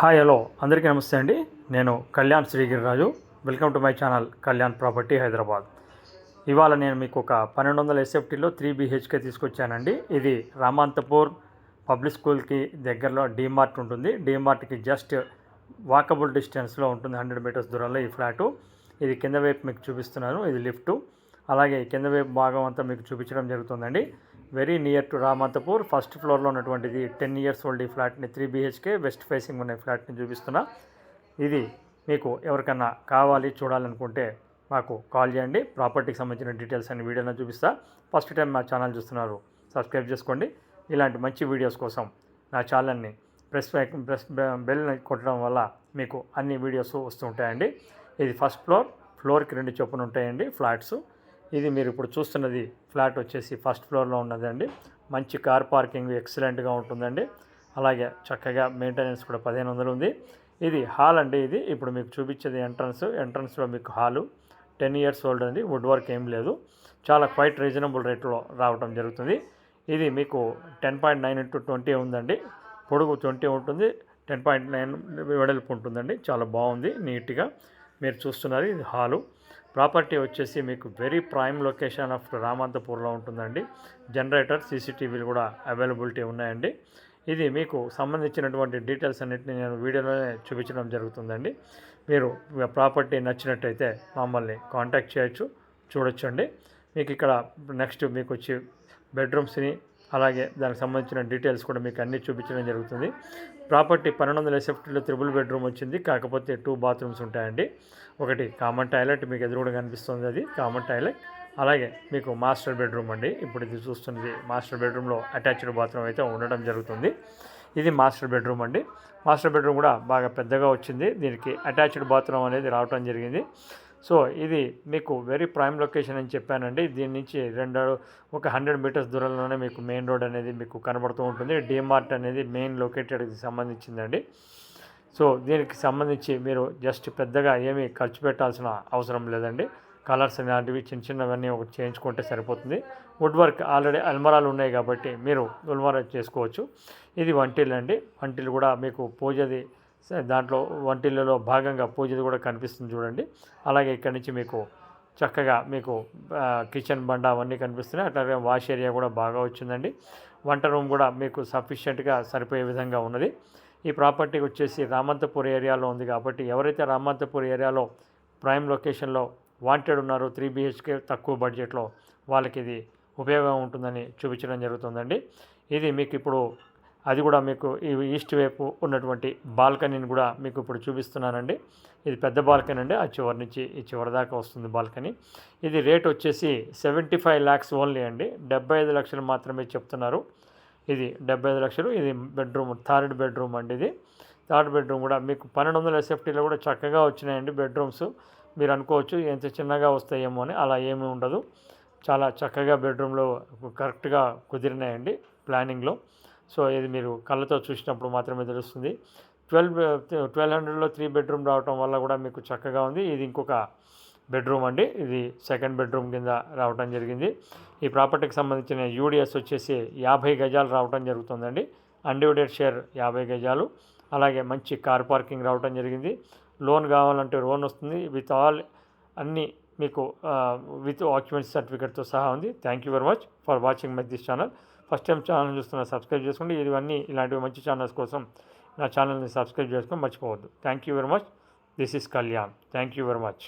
Hi hello. అందరికీ నమస్తే అండి. నేను Kalyan Srigiriraju. Welcome to my channel Kalyan property Hyderabad ఇవాళ నేను మీకు ఒక పన్నెండు వందల ఎస్ఎఫ్టీలో త్రీ బీహెచ్కే తీసుకొచ్చానండి. ఇది రామాంతపూర్ పబ్లిక్ స్కూల్కి దగ్గరలో డీమార్ట్ ఉంటుంది. డీమార్ట్కి జస్ట్ వాకబుల్ డిస్టెన్స్లో ఉంటుంది హండ్రెడ్ మీటర్స్ దూరంలో ఈ ఫ్లాటు. ఇది కింద వైపు మీకు చూపిస్తున్నాను ఇది లిఫ్టు. అలాగే కింద వైపు భాగం అంతా మీకు చూపించడం జరుగుతుందండి. Very near to Ramanthapur. First ఫ్లోర్లో ఉన్నటువంటిది టెన్ ఇయర్స్ ఓల్డ్ ఈ ఫ్లాట్ని త్రీ బీహెచ్కే వెస్ట్ ఫేసింగ్ ఉన్న ఫ్లాట్ని చూపిస్తున్నా. ఇది మీకు ఎవరికన్నా కావాలి చూడాలనుకుంటే మాకు కాల్ చేయండి. ప్రాపర్టీకి సంబంధించిన డీటెయిల్స్ అన్ని వీడియోలో చూపిస్తా. ఫస్ట్ టైం మా ఛానల్ చూస్తున్నారు సబ్స్క్రైబ్ చేసుకోండి. ఇలాంటి మంచి వీడియోస్ కోసం నా ఛానల్ని ప్రెస్ ప్రెస్ బెల్ కొట్టడం వల్ల మీకు అన్ని వీడియోస్ వస్తూ ఉంటాయండి. ఇది ఫస్ట్ ఫ్లోర్ ఫ్లోర్కి రెండు చొప్పున ఉంటాయండి ఫ్లాట్స్. ఇది మీరు ఇప్పుడు చూస్తున్నది ఫ్లాట్ వచ్చేసి ఫస్ట్ ఫ్లోర్లో ఉన్నదండి. మంచి కార్ పార్కింగ్ ఎక్సలెంట్గా ఉంటుందండి. అలాగే చక్కగా మెయింటెనెన్స్ కూడా పదిహేను వందలు ఉంది. ఇది హాల్ అండి ఇది. ఇప్పుడు మీకు చూపించేది ఎంట్రన్స్ ఎంట్రన్స్లో మీకు హాలు. టెన్ ఇయర్స్ ఓల్డ్ అండి. వుడ్ వర్క్ ఏం లేదు. చాలా క్వైట్ రీజనబుల్ రేట్లో రావడం జరుగుతుంది. ఇది మీకు ten point nine into twenty ఉందండి. పొడుగు ట్వంటీ ఉంటుంది. టెన్ పాయింట్ నైన్ వెడల్పు ఉంటుందండి. చాలా బాగుంది. నీట్గా మీరు చూస్తున్నారు. ఇది హాలు. ప్రాపర్టీ వచ్చేసి మీకు వెరీ ప్రైమ్ లొకేషన్ ఆఫ్ రామంతపూర్లో ఉంటుందండి. జనరేటర్ సీసీటీవీలు కూడా అవైలబిలిటీ ఉన్నాయండి. ఇది మీకు సంబంధించినటువంటి డీటెయిల్స్ అన్నింటినీ నేను వీడియోలోనే చూపించడం జరుగుతుందండి. మీరు ప్రాపర్టీ నచ్చినట్టయితే మమ్మల్ని కాంటాక్ట్ చేయొచ్చు చూడొచ్చండి. మీకు ఇక్కడ నెక్స్ట్ మీకు వచ్చి బెడ్రూమ్స్ని అలాగే దానికి సంబంధించిన డీటెయిల్స్ కూడా మీకు అన్నీ చూపించడం జరుగుతుంది. ప్రాపర్టీ పన్నెండు వందల ఎస్ఎఫ్టీలో త్రిబుల్ బెడ్రూమ్ వచ్చింది. కాకపోతే టూ బాత్రూమ్స్ ఉంటాయండి. ఒకటి కామన్ టాయిలెట్ మీకు ఎదురుగా కనిపిస్తుంది అది కామన్ టాయిలెట్. అలాగే మీకు మాస్టర్ బెడ్రూమ్ అండి. ఇప్పుడు ఇది చూస్తున్నది మాస్టర్ బెడ్రూమ్లో అటాచ్డ్ బాత్రూమ్ అయితే ఉండడం జరుగుతుంది. ఇది మాస్టర్ బెడ్రూమ్ అండి. మాస్టర్ బెడ్రూమ్ కూడా బాగా పెద్దగా వచ్చింది. దీనికి అటాచ్డ్ బాత్రూమ్ అనేది రావడం జరిగింది. సో ఇది మీకు వెరీ ప్రైమ్ లొకేషన్ అని చెప్పానండి. దీని నుంచి రెండు ఒక హండ్రెడ్ మీటర్స్ దూరంలోనే మీకు మెయిన్ రోడ్ అనేది మీకు కనబడుతూ ఉంటుంది. డిమార్ట్ అనేది మెయిన్ లొకేటెడ్కి సంబంధించిందండి. సో దీనికి సంబంధించి మీరు జస్ట్ పెద్దగా ఏమీ ఖర్చు పెట్టాల్సిన అవసరం లేదండి. కలర్స్ లాంటివి చిన్న చిన్నవన్నీ ఒకటి చేయించుకుంటే సరిపోతుంది. వుడ్ వర్క్ ఆల్రెడీ అల్మరాలు ఉన్నాయి కాబట్టి మీరు ఉల్మరా చేసుకోవచ్చు. ఇది వంటిల్ అండి వంటిల్ కూడా మీకు పూజది దాంట్లో వంటిల్లలో భాగంగా పూజది కూడా కనిపిస్తుంది చూడండి. అలాగే ఇక్కడి నుంచి మీకు చక్కగా మీకు కిచెన్ బండ అవన్నీ కనిపిస్తున్నాయి. అట్లాగే వాష్ ఏరియా కూడా బాగా వచ్చిందండి. వంట రూమ్ కూడా మీకు సఫిషియెంట్గా సరిపోయే విధంగా ఉన్నది. ఈ ప్రాపర్టీ వచ్చేసి రామంతపూర్ ఏరియాలో ఉంది కాబట్టి ఎవరైతే రామంతపూర్ ఏరియాలో ప్రైమ్ లొకేషన్లో వాంటెడ్ ఉన్నారో త్రీ బిహెచ్కే తక్కువ బడ్జెట్లో వాళ్ళకి ఇది ఉపయోగం ఉంటుందని చూపించడం జరుగుతుందండి. ఇది మీకు ఇప్పుడు అది కూడా మీకు ఈ ఈస్ట్ వైపు ఉన్నటువంటి బాల్కనీని కూడా మీకు ఇప్పుడు చూపిస్తున్నానండి. ఇది పెద్ద బాల్కనీ అండి. ఆ చివరి నుంచి ఈ చివరి దాకా వస్తుంది బాల్కనీ. ఇది రేట్ వచ్చేసి సెవెంటీ ఫైవ్ ల్యాక్స్ ఓన్లీ అండి. డెబ్బై ఐదు లక్షలు మాత్రమే చెప్తున్నారు. ఇది డెబ్బై ఐదు లక్షలు. ఇది బెడ్రూమ్ థర్డ్ బెడ్రూమ్ అండి ఇది. థర్డ్ బెడ్రూమ్ కూడా మీకు పన్నెండు వందల ఎస్ఎఫ్టీలో కూడా చక్కగా వచ్చినాయండి బెడ్రూమ్స్. మీరు అనుకోవచ్చు ఎంత చిన్నగా వస్తాయేమో అని. అలా ఏమీ ఉండదు. చాలా చక్కగా బెడ్రూమ్లో కరెక్ట్గా కుదిరినాయండి ప్లానింగ్లో. సో ఇది మీరు కళ్ళతో చూసినప్పుడు మాత్రమే తెలుస్తుంది. ట్వెల్వ్ ట్వెల్వ్ హండ్రెడ్లో త్రీ బెడ్రూమ్ రావటం వల్ల కూడా మీకు చక్కగా ఉంది. ఇది ఇంకొక బెడ్రూమ్ అండి. ఇది సెకండ్ బెడ్రూమ్ కింద రావటం జరిగింది. ఈ ప్రాపర్టీకి సంబంధించిన యూడిఎస్ వచ్చేసి యాభై గజాలు రావటం జరుగుతుందండి. అన్డివిడెడ్ షేర్ యాభై గజాలు. అలాగే మంచి కార్ పార్కింగ్ రావటం జరిగింది. లోన్ కావాలంటే లోన్ వస్తుంది. విత్ ఆల్ అన్నీ మీకు విత్ ఆక్యుపెన్సీ సర్టిఫికేట్తో సహా ఉంది. Thank you very much for watching my this channel. First time channel చూస్తున్న సబ్స్క్రైబ్ చేసుకోండి. ఇవన్నీ ఇలాంటివి మంచి ఛానల్స్ కోసం నా ఛానల్ని సబ్స్క్రైబ్ చేసుకొని మర్చిపోవద్దు. Thank you very much this is Kalyan thank you very much